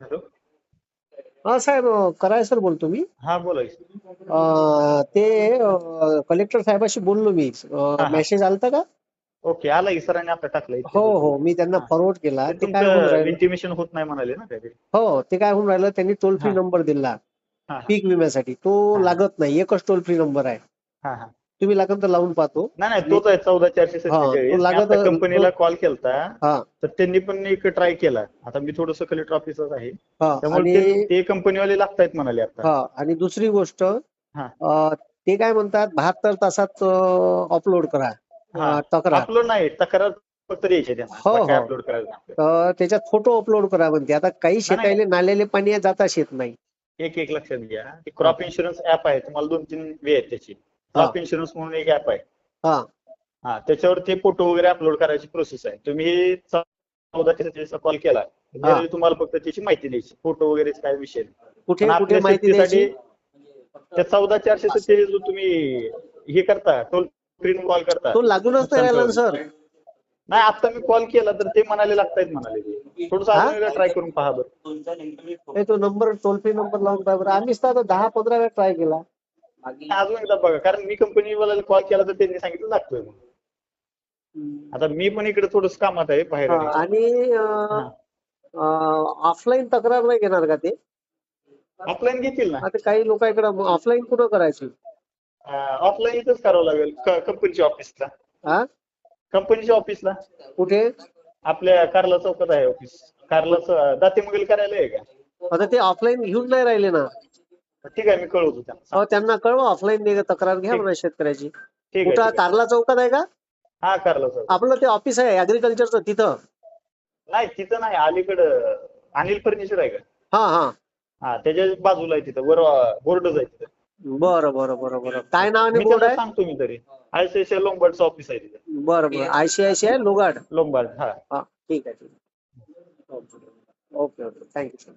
Hello. हा साहेब कराय sir बोलतो मी. हा बोला. अं, ते कलेक्टर साहेबाशी बोललो मी. मेसेज आलता का? ओके आला की सरांनी हो हो मी त्यांना हा. फॉरवर्ड केला. ते काय होऊन तुमचं राहिलं? इंटिमेशन होत नाही म्हणाले ना काहीतरी हो ते काय होऊन राहिलं? त्यांनी टोल फ्री हा. नंबर दिला. हा. पीक विम्यासाठी. तो हा. लागत नाही. एकच टोल फ्री नंबर आहे. हा हा. तुम्ही लागत तर लावून पाहतो. नाही नाही तोच आहे चौदा चारशे हा, लागत- कंपनीला कॉल केलता. हा. तर त्यांनी पण एक ट्राय केला. आता मी थोडस कलेक्टर ऑफिसर आहे. त्यामुळे ते- कंपनीवाले लागतायत म्हणाले आता. आणि दुसरी गोष्ट हा. ते काय म्हणतात बहात्तर तासात अपलोड करा. हा. तक्रार. अपलोड नाही तक्रार हो, हो. अपलोड त्याच्यात फोटो अपलोड करा म्हणते. आता काही शेतायले नाल्याले पाणी जाता शेत नाही. एक एक लक्षात घ्या. क्रॉप इन्शुरन्स ऍप आहे. तुम्हाला दोन तीन वे आहेत त्याची. क्रॉप इन्शुरन्स म्हणून एक ऍप आहे. हा. हा त्याच्यावर ते फोटो वगैरे अपलोड करायची प्रोसेस आहे. तुम्ही चौदा सत्तेचाळीसचा कॉल केला तुम्हाला फक्त त्याची माहिती द्यायची फोटो वगैरे काय विषय नाही. कुठे पण कुठे आपल्या माहिती द्यायची? शेतीसाठी त्या चौदा चारशे सत्तेचाळीस जो तुम्ही हे करता टोल फ्री कॉल करता. तो लागूनच नाही सर? नाही आता मी कॉल केला तर ते म्हणाले लागतायत म्हणाले थोडस ट्राय करून पहा बरं. नाही, तो नंबर टोल फ्री नंबर लावून पाहिजे बरं. आम्हीच तर दहा पंधरा वेळा ट्राय केला. अजून एकदा बघा कारण मी कंपनीवाल्याला कॉल केला तर त्यांनी सांगितलं लागतोय म्हणून. आता मी पण इकडे थोडस कामात आहे बाहेर. आणि ऑफलाईन तक्रार नाही घेणार का ते? ऑफलाईन घेतील ना. आता काही लोक इकडे ऑफलाईन कुठं करायची? ऑफलाईन इथंच करावं लागेल कंपनीच्या ऑफिसला हा कंपनीच्या ऑफिसला कुठे? आपल्या कारला चौकात आहे ऑफिस कारला दाते मगल कार्यालय आहे का? आता ते ऑफलाईन घेऊन नाही राहिले ना. ठीक आहे मी कळवतो त्यांना. त्यांना कळवा ऑफलाईन तक्रार घ्या. म्हणा शेतकऱ्याची. ठीक आहे, कुठं? आहे. कारला चौकात आहे का? हा कारला चौक आपलं ते ऑफिस आहे ऍग्रिकल्चरचं तिथं. नाही तिथं नाही अलीकडं अनिल फर्निचर आहे का? हा हा. हा त्याच्या बाजूला आहे तिथं वर बोर्डच आहे तिथं. बरं बरं बरं बरं. काय नावाने मी बोर्ड त्याला आहे? सांगतो मी तरी. आयसीआयसीआय लोंबार्डचं ऑफिस आहे तिथं. बरं बरं. आयसीआयसीआय लोगाड लोंबार्ड हा. हा ठीक आहे ठीक आहे. Okay okay. Thank you sir